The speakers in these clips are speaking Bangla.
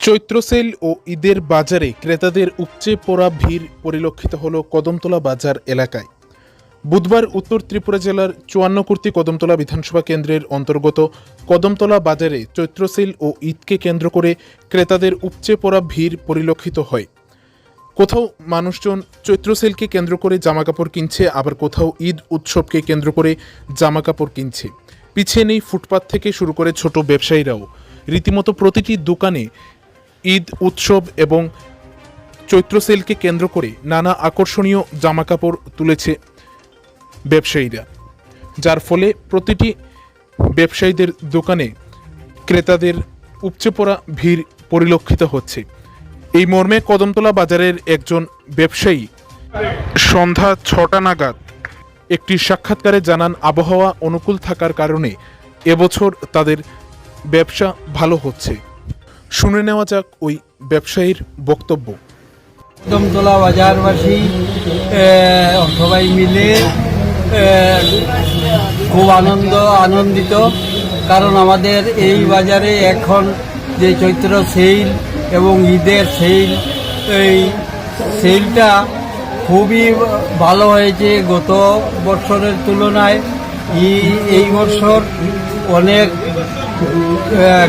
চৈত্র সেল ও ঈদের বাজারে ক্রেতাদের উপচে পড়া ভিড় পরিলক্ষিত হল কদমতলা বাজার এলাকায়। বুধবার উত্তর ত্রিপুরা জেলার চুয়ান্নকুর্তি কদমতলা বিধানসভা কেন্দ্রের অন্তর্গত কদমতলা বাজারে চৈত্র সেল ও ঈদকে কেন্দ্র করে ক্রেতাদের উপচে পড়া ভিড় পরিলক্ষিত হয়। কোথাও মানুষজন চৈত্র সেলকে কেন্দ্র করে জামাকাপড় কিনছে, আবার কোথাও ঈদ উৎসবকে কেন্দ্র করে জামাকাপড় কিনছে। পিছিয়ে নেই ফুটপাত থেকে শুরু করে ছোট ব্যবসায়ীরাও। রীতিমতো প্রতিটি দোকানে ঈদ, উৎসব এবং চৈত্র সেলকে কেন্দ্র করে নানা আকর্ষণীয় জামাকাপড় তুলেছে ব্যবসায়ীরা, যার ফলে প্রতিটি ব্যবসায়ীদের দোকানে ক্রেতাদের উপচে পড়া ভিড় পরিলক্ষিত হচ্ছে। এই মর্মে কদমতলা বাজারের একজন ব্যবসায়ী সন্ধ্যা ছটা নাগাদ একটি সাক্ষাৎকারে জানান, আবহাওয়া অনুকূল থাকার কারণে এবছর তাদের ব্যবসা ভালো হচ্ছে। শুনে নেওয়া যাক ওই ব্যবসায়ীর বক্তব্য। দমতলা বাজারবাসী সবাই মিলে খুব আনন্দ, আনন্দিত, কারণ আমাদের এই বাজারে এখন যে চৈত্র সেল এবং ঈদের সেল, এই সেলটা খুবই ভালো হয়েছে গত বছরের তুলনায়। এই- বছর অনেক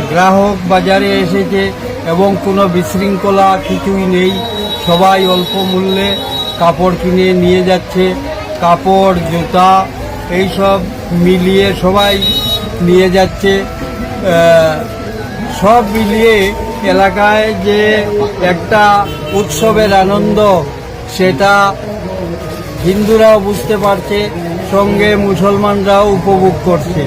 গ্রাহক বাজারে এসেছে এবং কোনো বিশৃঙ্খলা কিছুই নেই। সবাই অল্প মূল্যে কাপড় কিনে নিয়ে যাচ্ছে। কাপড়, জুতা এইসব মিলিয়ে সবাই নিয়ে যাচ্ছে। সব মিলিয়ে এলাকায় যে একটা উৎসবের আনন্দ, সেটা হিন্দুরাও বুঝতে পারছে সঙ্গে মুসলমানরাও উপভোগ করছে।